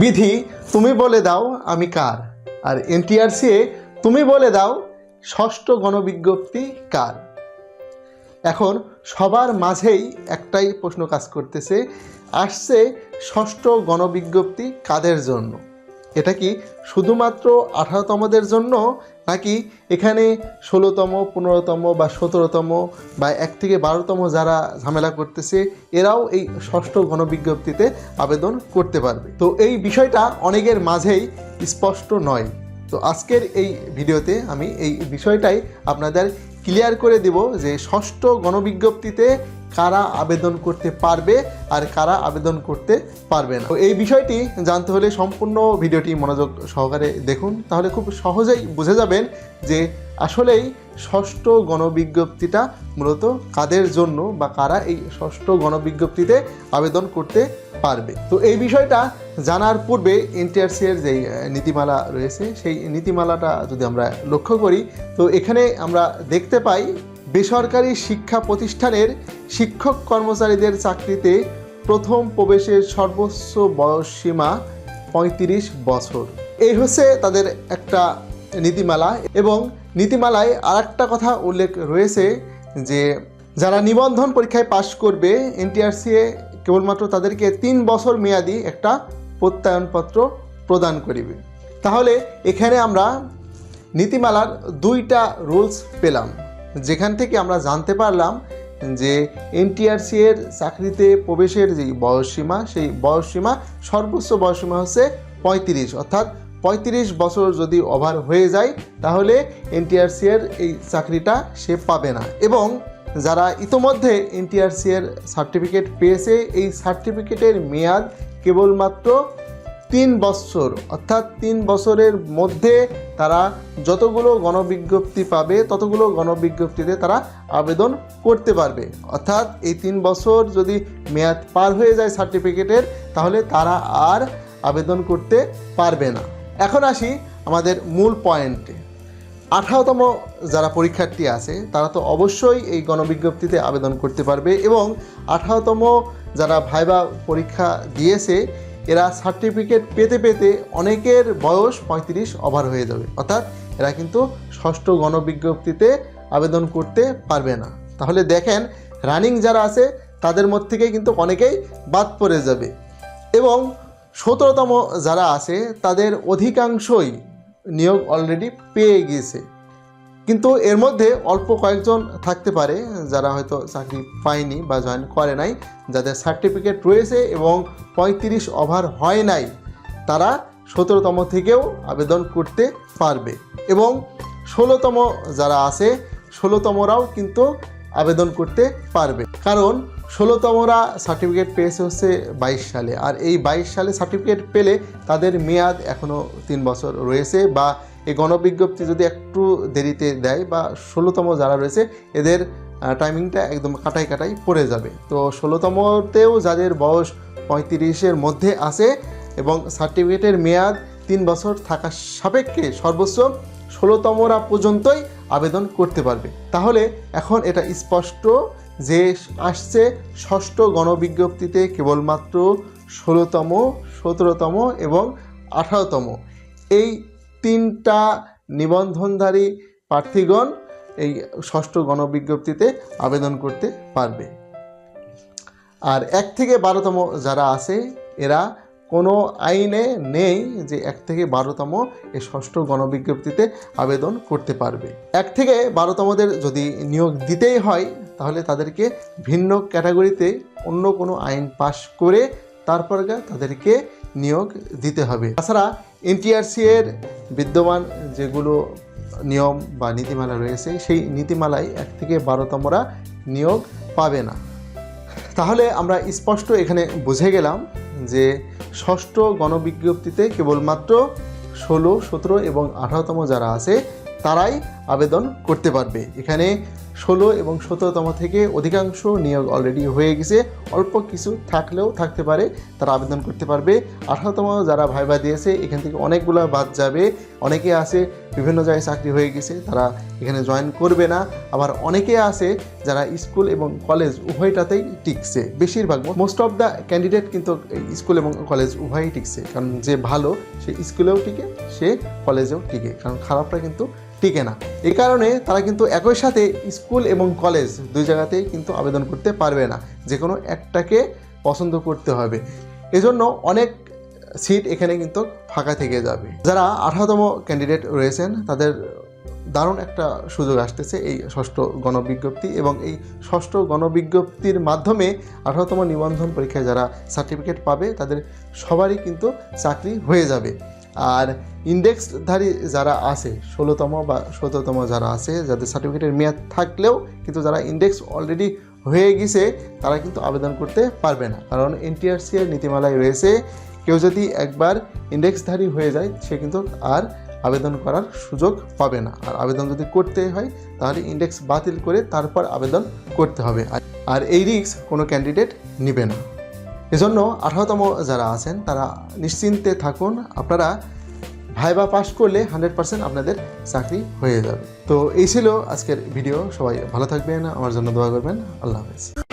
বিধি, তুমি বলে দাও আমি কার? আর এনটিআরসি তুমি বলে দাও ষষ্ঠ গণবিজ্ঞপ্তি কার? এখন সবার মাঝেই একটাই প্রশ্ন কাজ করতেছে, আসছে ষষ্ঠ গণবিজ্ঞপ্তি কাদের জন্য? এটা কি শুধুমাত্র আঠারোতমদের জন্য, নাকি এখানে ষোলোতম, পনেরোতম বা সতেরোতম বা এক থেকে বারোতম যারা ঝামেলা করতেছে, এরাও এই ষষ্ঠ গণবিজ্ঞপ্তিতে আবেদন করতে পারবে? তো এই বিষয়টা অনেকের মাঝেই স্পষ্ট নয়। তো আজকের এই ভিডিওতে আমি এই বিষয়টাই আপনাদের ক্লিয়ার করে দেব যে ষষ্ঠ গণবিজ্ঞপ্তিতে কারা আবেদন করতে পারবে আর কারা আবেদন করতে পারবে না। তো এই বিষয়টি জানতে হলে সম্পূর্ণ ভিডিওটি মনোযোগ সহকারে দেখুন। তাহলে খুব সহজেই বুঝে যাবেন যে আসলেই ষষ্ঠ গণবিজ্ঞপ্তিটা মূলত কাদের জন্য বা কারা এই ষষ্ঠ গণবিজ্ঞপ্তিতে আবেদন করতে পারবে। তো এই বিষয়টা জানার পূর্বে এনটিআরসি এর যে নীতিমালা রয়েছে, সেই নীতিমালাটা যদি আমরা লক্ষ্য করি, তো এখানে আমরা দেখতে পাই বেসরকারি শিক্ষা প্রতিষ্ঠানের শিক্ষক কর্মচারীদের চাকরিতে প্রথম প্রবেশের সর্বোচ্চ বয়স সীমা পঁয়ত্রিশ বছর। এই হচ্ছে তাদের একটা নীতিমালা এবং নীতিমালায় আর একটা কথা উল্লেখ রয়েছে যে, যারা নিবন্ধন পরীক্ষায় পাশ করবে এনটিআরসিএ কেবলমাত্র তাদেরকে তিন বছর মেয়াদি একটা প্রত্যয়নপত্র প্রদান করিবে। তাহলে এখানে আমরা নীতিমালার দুইটা রুলস পেলাম। যেখান থেকে আমরা জানতে পারলাম যে এনটিআরসি এর চাকরিতে প্রবেশের যে বয়সসীমা, সেই বয়সসীমা, সর্বোচ্চ বয়সসীমা হচ্ছে পঁয়ত্রিশ। অর্থাৎ পঁয়ত্রিশ বছর যদি ওভার হয়ে যায়, তাহলে এনটিআরসি এর এই চাকরিটা সে পাবে না। এবং যারা ইতোমধ্যে এনটিআরসি এর সার্টিফিকেট পেয়েছে, এই সার্টিফিকেটের মেয়াদ কেবলমাত্র তিন বছর, অর্থাৎ তিন বছরের মধ্যে তারা যতগুলো গণবিজ্ঞপ্তি পাবে, ততগুলো গণবিজ্ঞপ্তিতে তারা আবেদন করতে পারবে। অর্থাৎ এই তিন বছর যদি মেয়াদ পার হয়ে যায় সার্টিফিকেটের, তাহলে তারা আর আবেদন করতে পারবে না। এখন আসি আমাদের মূল পয়েন্টে। আঠারোতম যারা পরীক্ষার্থী আছে, তারা তো অবশ্যই এই গণবিজ্ঞপ্তিতে আবেদন করতে পারবে এবং আঠারোতম যারা ভাইবা পরীক্ষা দিয়েছে এরা সার্টিফিকেট পেতে পেতে অনেকের বয়স পঁয়ত্রিশ ওভার হয়ে যাবে। অর্থাৎ এরা কিন্তু ষষ্ঠ গণবিজ্ঞপ্তিতে আবেদন করতে পারবে না। তাহলে দেখেন রানিং যারা আছে, তাদের মধ্যে থেকে কিন্তু অনেকেই বাদ পড়ে যাবে। এবং সতেরোতম যারা আছে, তাদের অধিকাংশই নিয়োগ অলরেডি পেয়ে গিয়েছে। কিন্তু এর মধ্যে অল্প কয়েকজন থাকতে পারে যারা হয়তো চাকরি পায়নি বা জয়েন করে নাই, যাদের সার্টিফিকেট রয়েছে এবং পঁয়ত্রিশ ওভার হয় নাই, তারা সতেরোতম থেকেও আবেদন করতে পারবে। এবং ষোলোতম যারা আছে, ষোলোতমরাও কিন্তু আবেদন করতে পারবে। কারণ ষোলোতমরা সার্টিফিকেট পেয়েছে হচ্ছে বাইশ সালে। আর এই বাইশ সালে সার্টিফিকেট পেলে তাদের মেয়াদ এখনও তিন বছর রয়েছে বা এই গণবিজ্ঞপ্তি যদি একটু দেরিতে দেয় বা ষোলোতম যারা রয়েছে, এদের টাইমিংটা একদম কাটাই কাটাই পড়ে যাবে। তো ষোলোতমতেও যাদের বয়স পঁয়ত্রিশের মধ্যে আছে এবং সার্টিফিকেটের মেয়াদ তিন বছর থাকা সাপেক্ষে সর্বোচ্চ ষোলোতমরা পর্যন্তই আবেদন করতে পারবে। তাহলে এখন এটা স্পষ্ট যে আসছে ষষ্ঠ গণবিজ্ঞপ্তিতে কেবলমাত্র ষোলোতম, সতেরোতম এবং আঠারোতম। এই তিনটা নিবন্ধনধারী প্রার্থীগণ এই ষষ্ঠ গণবিজ্ঞপ্তিতে আবেদন করতে পারবে। আর এক থেকে বারোতম যারা আছে, এরা কোনো আইনে নেই যে এক থেকে বারোতম এই ষষ্ঠ গণবিজ্ঞপ্তিতে আবেদন করতে পারবে। এক থেকে বারোতমদের যদি নিয়োগ দিতেই হয়, তাহলে তাদেরকে ভিন্ন ক্যাটাগরিতে অন্য কোনো আইন পাশ করে তারপর তাদেরকে নিয়োগ দিতে হবে। তাছাড়া এনটিআরসি এর বিদ্যমান যেগুলো নিয়ম বা নীতিমালা রয়েছে, সেই নীতিমালায় এক থেকে বারোতমরা নিয়োগ পাবে না। তাহলে আমরা স্পষ্ট এখানে বুঝে গেলাম যে ষষ্ঠ গণবিজ্ঞপ্তিতে কেবলমাত্র ষোলো, সতেরো এবং আঠারোতম যারা আছে, তারাই আবেদন করতে পারবে। এখানে ষোলো এবং সতেরোতম থেকে অধিকাংশ নিয়োগ অলরেডি হয়ে গেছে। অল্প কিছু থাকলেও থাকতে পারে, তারা আবেদন করতে পারবে। আঠারোতম যারা ভাইবা দিয়েছে, এখান থেকে অনেকগুলো বাদ যাবে। অনেকে আছে, বিভিন্ন জায়গায় চাকরি হয়ে গেছে, তারা এখানে জয়েন করবে না। আবার অনেকে আছে, যারা স্কুল এবং কলেজ উভয়টাতেই টিকছে। বেশিরভাগ মোস্ট অফ দ্য ক্যান্ডিডেট কিন্তু স্কুল এবং কলেজ উভয়ই টিকছে। কারণ যে ভালো, সে স্কুলেও টিকে, সে কলেজেও টিকে। কারণ খারাপটা কিন্তু টিকে না। এই কারণে তারা কিন্তু একই সাথে স্কুল এবং কলেজ দুই জায়গাতেই কিন্তু আবেদন করতে পারবে না। যে কোনো একটাকে পছন্দ করতে হবে। এজন্য অনেক সিট এখানে কিন্তু ফাঁকা থেকে যাবে। যারা আঠারোতম ক্যান্ডিডেট রয়েছেন, তাদের দারুণ একটা সুযোগ আসতেছে এই ষষ্ঠ গণবিজ্ঞপ্তি এবং এই ষষ্ঠ গণবিজ্ঞপ্তির মাধ্যমে আঠারোতম নিবন্ধন পরীক্ষায় যারা সার্টিফিকেট পাবে, তাদের সবারই কিন্তু চাকরি হয়ে যাবে। আর ইন্ডেক্সধারী যারা আছে, ষোলোতম বা সতেরোতম যারা আছে, যাদের সার্টিফিকেটের মেয়াদ থাকলেও কিন্তু যারা ইন্ডেক্স অলরেডি হয়ে গেছে, তারা কিন্তু আবেদন করতে পারবে না। কারণ এনটিআরসি এর নীতিমালায় রয়েছে, কেউ যদি একবার ইন্ডেক্সধারী হয়ে যায়, সে কিন্তু আর আবেদন করার সুযোগ পাবে না। আর আবেদন যদি করতে হয়, তাহলে ইন্ডেক্স বাতিল করে তারপর আবেদন করতে হবে। আর- এই রিস্ক কোনো ক্যান্ডিডেট নেবে না। এজন্য আঠারোতম যারা আছেন, তারা নিশ্চিন্তে থাকুন। আপনারা ভাইবা পাশ করলে হান্ড্রেড পার্সেন্ট আপনাদের চাকরি হয়ে যাবে। তো এই ছিল আজকের ভিডিও। সবাই ভালো থাকবেন। আমার জন্য দোয়া করবেন। আল্লাহ হাফেজ।